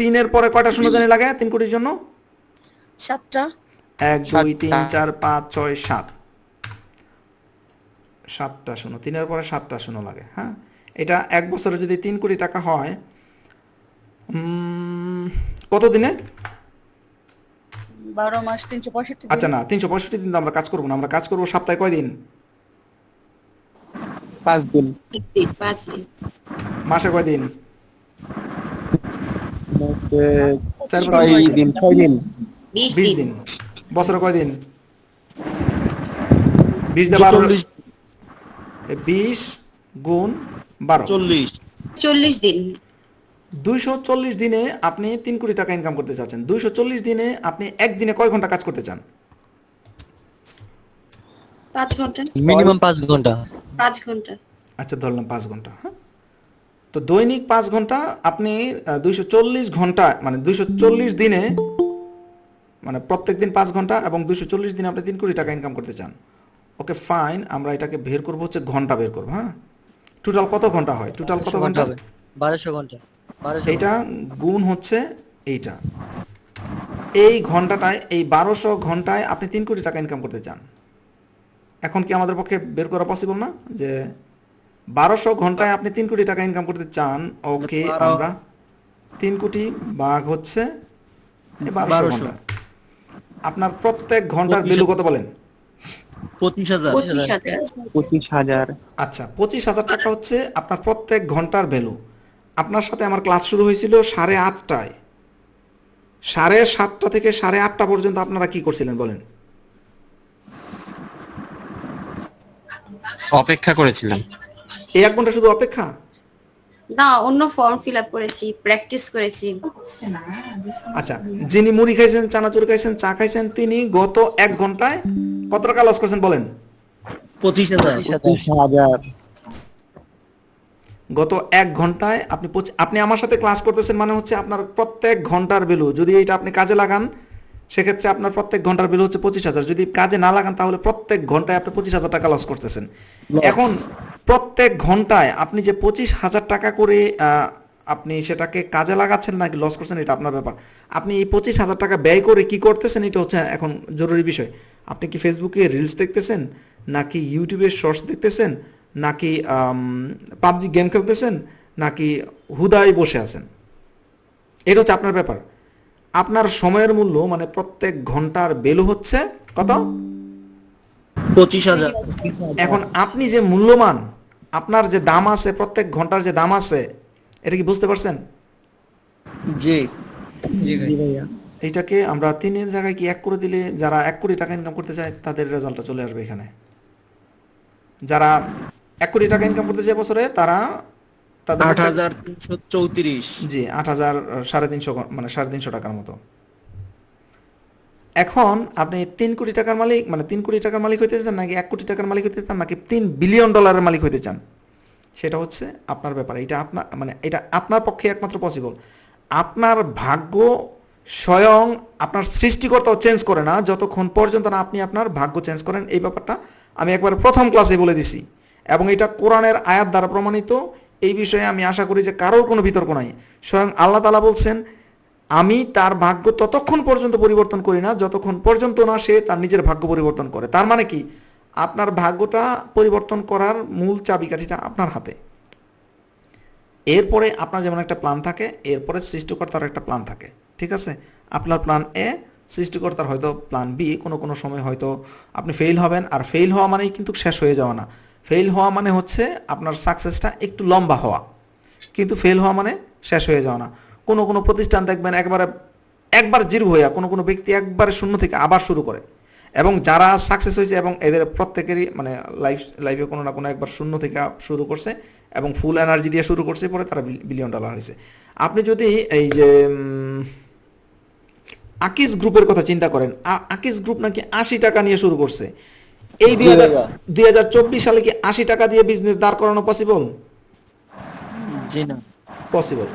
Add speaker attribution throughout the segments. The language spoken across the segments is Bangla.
Speaker 1: তিনের পরে কয়টা শূন্য জানি লাগে? তিন কোটির জন্য?
Speaker 2: সাতটা।
Speaker 1: এক দুই তিন চার পাঁচ ছয় সাত। সাতটা শূন্য। তিনের পরে সাতটা শূন্য লাগে হ্যাঁ? এটা এক বছরে যদি তিন কোটি টাকা হয় উম, কত দিনে?
Speaker 2: বারো মাস তিনশো পঁয়ষট্টি
Speaker 1: আচ্ছা না তিনশো পঁয়ষট্টি দিন আমরা কাজ করব না। আমরা কাজ করব সপ্তাহে কয় দিন?
Speaker 3: পাঁচ দিন।
Speaker 4: দিন পাঁচ দিন।
Speaker 1: মাসে কয় দিন?
Speaker 3: মাসে
Speaker 1: চার বছর
Speaker 3: দিন ছয় দিন।
Speaker 4: বিশ দিন।
Speaker 1: দিন। বছরে কয় দিন? বিশ দিয়ে বারো। বিশ গুণ বারো।
Speaker 5: চল্লিশ।
Speaker 4: চল্লিশ দিন।
Speaker 1: দুইশো চল্লিশ দিনে আপনি তিন কোটি টাকা ইনকাম করতে চাচ্ছেন। দুইশো চল্লিশ দিনে আপনি একদিনে কয় ঘণ্টা কাজ করতে চান?
Speaker 4: পাঁচ ঘণ্টা।
Speaker 6: মিনিমাম পাঁচ ঘণ্টা।
Speaker 4: পাঁচ ঘণ্টা।
Speaker 1: আচ্ছা ধরলাম পাঁচ ঘণ্টা। হ্যাঁ? তো দৈনিক পাঁচ ঘণ্টা আপনি দুইশো চল্লিশ ঘণ্টা মানে দুইশো চল্লিশ দিনে মানে প্রত্যেক দিন পাঁচ ঘণ্টা এবং দুইশো চল্লিশ দিনে আপনি তিন কোটি টাকা ইনকাম করতে চান। ওকে ফাইন আমরা এটাকে বের করব হচ্ছে ঘণ্টা বের করব হ্যাঁ? টোটাল কত ঘণ্টা হয়? টোটাল কত
Speaker 6: ঘণ্টা? বারোশো ঘণ্টা।
Speaker 1: এইটা গুণ হচ্ছে এইটা। এই ঘন্টাটায় এই বারোশো ঘন্টায় আপনি তিন কোটি টাকা ইনকাম করতে চান। এখন কি আমাদের পক্ষে বের করা পসিবল না? যে বারোশো ঘন্টায় আপনি তিন কোটি টাকা ইনকাম করতে চান। ওকে আমরা তিন কোটি ভাগ হচ্ছে বারোশো
Speaker 5: বারোশো।
Speaker 1: ঘণ্টা। আপনার প্রত্যেক
Speaker 5: ঘণ্টার
Speaker 1: বিলু কত বলেন?
Speaker 5: পঁচিশ হাজার।
Speaker 1: আচ্ছা পঁচিশ হাজার টাকা হচ্ছে আপনার প্রত্যেক ঘণ্টার ভ্যালু আপনার সাথে আমার ক্লাস শুরু হয়েছিল সাড়ে আটটায়। সাড়ে সাতটা থেকে সাড়ে আটটা পর্যন্ত আপনারা কি করছিলেন বলেন?
Speaker 7: অপেক্ষা করেছিলাম।
Speaker 1: এই এক ঘণ্টা শুধু অপেক্ষা?
Speaker 4: না অন্য ফর্ম ফিল আপ করেছি প্র্যাকটিস করেছি।
Speaker 1: আচ্ছা যিনি মুড়ি খাইছেন চানাচুর খাইছেন চা খাইছেন তিনি গত এক ঘন্টায় কত টাকা লস করছেন বলেন?
Speaker 5: পঁচিশ হাজার।
Speaker 1: গত এক ঘন্টায় আপনি আপনি আমার সাথে ক্লাস করতেছেন মানে হচ্ছে আপনার প্রত্যেক ঘণ্টার বিলু যদি এটা আপনি কাজে লাগান সেক্ষেত্রে আপনার প্রত্যেক ঘণ্টার বিল হচ্ছে পঁচিশ হাজার। যদি কাজে না লাগান তাহলে প্রত্যেক ঘন্টায় আপনি পঁচিশ হাজার টাকা লস করতেছেন। এখন প্রত্যেক ঘন্টায় আপনি যে পঁচিশ হাজার টাকা করে আপনি সেটাকে কাজে লাগাচ্ছেন নাকি লস করছেন এটা আপনার ব্যাপার। আপনি এই পঁচিশ হাজার টাকা ব্যয় করে কি করতেছেন এটা হচ্ছে এখন জরুরি বিষয়। আপনি কি ফেসবুকে রিলস দেখতেছেন নাকি ইউটিউবে শর্টস দেখতেছেন নাকি পাবজি গেম খেলতেছেন নাকি হুদায় বসে আছেন? এটা হচ্ছে আপনার ব্যাপার। আপনার সময়ের মূল্য মানে প্রত্যেক ঘণ্টার বেলু হচ্ছে কত?
Speaker 5: পঁচিশ হাজার।
Speaker 1: এখন আপনি যে মূল্যমান আপনার যে দাম আছে প্রত্যেক ঘণ্টার যে দাম আছে এটা কি বুঝতে পারছেন?
Speaker 5: জি।
Speaker 3: জি ভাইয়া।
Speaker 1: এইটাকে আমরা তিনের জায়গায় কি এক করে দিলে যারা এক কোটি টাকা ইনকাম করতে চায় তাদের রেজাল্টটা চলে আসবে এখানে। যারা এক কোটি টাকা ইনকাম করতে চায় বছরে তারা
Speaker 5: আট হাজার তিনশো চৌত্রিশ।
Speaker 1: জি আট হাজার সাড়ে তিনশো মানে সাড়ে তিনশো টাকার মতো। এখন আপনি তিন কোটি টাকার মালিক মানে তিন কোটি টাকার মালিক হইতে চান নাকি এক কোটি টাকার মালিক হইতে চান নাকি তিন বিলিয়ন ডলারের মালিক হইতে চান? সেটা হচ্ছে আপনার ব্যাপার। এটা আপনার মানে এটা আপনার পক্ষে একমাত্র পসিবল আপনার ভাগ্য স্বয়ং আপনার সৃষ্টিকর্তাও চেঞ্জ করে না। যতক্ষণ পর্যন্ত না আপনি আপনার ভাগ্য চেঞ্জ করেন, এই ব্যাপারটা আমি একবার প্রথম ক্লাসে বলে দিছি। এবং এটা কোরআনের আয়াত দ্বারা প্রমাণিত। এই বিষয়ে আমি আশা করি যে কারোর কোনো বিতর্ক নাই। স্বয়ং আল্লাহ তালা বলছেন আমি তার ভাগ্য ততক্ষণ পর্যন্ত পরিবর্তন করি না, যতক্ষণ পর্যন্ত না সে তার নিজের ভাগ্য পরিবর্তন করে। তার মানে কি? আপনার ভাগ্যটা পরিবর্তন করার মূল চাবিকাঠিটা আপনার হাতে। এরপরে আপনার যেমন একটা প্ল্যান থাকে, এরপরে সৃষ্টিকর্তার একটা প্ল্যান থাকে। ঠিক আছে? আপনার প্ল্যান এ সৃষ্টিকর্তার হয়তো প্ল্যান বি কোনো কোনো সময় হয়তো আপনি ফেল হবেন। আর ফেল হওয়া মানেই কিন্তু শেষ হয়ে যাওয়া না। ফেল হওয়া মানে হচ্ছে আপনার সাকসেসটা একটু লম্বা হওয়া। কিন্তু ফেল হওয়া মানে শেষ হয়ে যাওয়া না। কোনো কোনো প্রতিষ্ঠান দেখবেন একবারে একবার জিরো হইয়া কোনো কোনো ব্যক্তি একবারে শূন্য থেকে আবার শুরু করে। এবং যারা সাকসেস হয়েছে এবং এদের প্রত্যেকেরই মানে লাইফ লাইফে কোনো না কোনো একবার শূন্য থেকে শুরু করছে এবং ফুল এনার্জি দিয়ে শুরু করছে পরে তারা বিলিয়ন ডলার হয়েছে। আপনি যদি এই যে আকিস গ্রুপের কথা চিন্তা করেন আকিস গ্রুপ নাকি আশি টাকা নিয়ে শুরু করছে? এই দুই হাজার দুই হাজার চব্বিশ সালে কি আশি টাকা দিয়ে বিজনেস দাঁড় করানো পসিবল
Speaker 5: জি না।
Speaker 1: পসিবল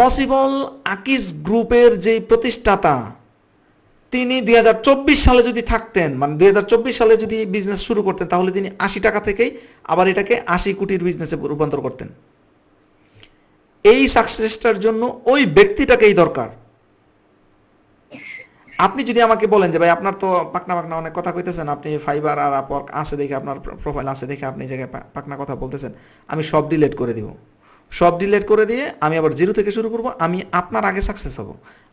Speaker 1: পসিবল আকিস গ্রুপের যে প্রতিষ্ঠাতা, তিনি দুই হাজার চব্বিশ সালে যদি থাকতেন মানে দুই হাজার চব্বিশ সালে যদি বিজনেস শুরু করতেন, তাহলে তিনি আশি টাকা থেকেই আবার এটাকে আশি কোটির বিজনেসে রূপান্তর করতেন। এই সাকসেসটার জন্য ওই ব্যক্তিটাকেই দরকার। আপনি যদি আমাকে বলেন যে, ভাই, আপনার তো পাকনা পাকনা অনেক কথা কইতেছেন, আপনি ফাইবার আর আপওয়ার্ক আছে দেখে, আপনার প্রোফাইল আছে দেখে আপনি জায়গায় পাকনা কথা বলতেছেন, আমি সব ডিলেট করে দিব। সব ডিলেট করে দিয়ে আমি আবার জিরো থেকে শুরু করব আমি আপনার আগে সাকসেস হব।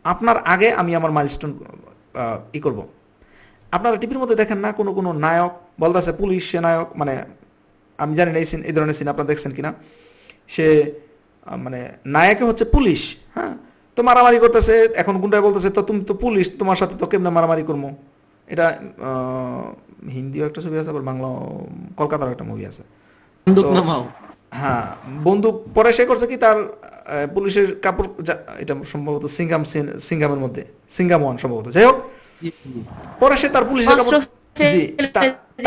Speaker 1: আপনার আগে আমি আমার মাইলস্টোন ই করব। আপনারা টিভির মধ্যে দেখেন না কোনো কোনো নায়ক বলতেছে পুলিশ সে নায়ক মানে আমি জানি না এই সিন এই ধরনের সিন আপনারা দেখছেন কিনা। সে মানে নায়কে হচ্ছে পুলিশ হ্যাঁ? তো মারামারি করতেছে এখন গুন্ডায় বলতেছে তো তুমি তো পুলিশ তোমার সাথে তো কেমনে মারামারি করব? এটা হিন্দিও একটা ছবি আছে আবার বাংলা কলকাতার একটা মুভি আছে।
Speaker 5: বন্দুক নামাও।
Speaker 1: হ্যাঁ বন্দুক পরে সে করছে কি তার পুলিশের কাপড় এটা সম্ভবত সিঙ্গাম সিঙ্গামের মধ্যে সিঙ্গাম ওয়ান সম্ভবত। যাই হোক পরে সে তার পুলিশের কাপড় জি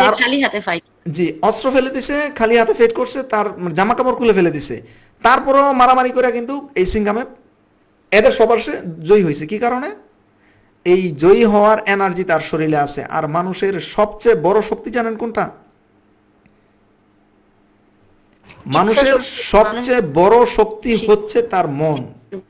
Speaker 1: তার
Speaker 4: খালি হাতে ফাইট
Speaker 1: জি অস্ত্র ফেলে দিছে খালি হাতে ফেট করছে তার জামা কাপড় খুলে ফেলে দিছে। তারপরও মারামারি করে কিন্তু এই সিঙ্গামে এদের সবার সে জয়ী হয়েছে। কি কারণে? এই জয়ী হওয়ার এনার্জি তার শরীরে আছে। আর মানুষের সবচেয়ে বড় শক্তি জানেন কোনটা? মানুষের সবচেয়ে বড় শক্তি হচ্ছে তার মন।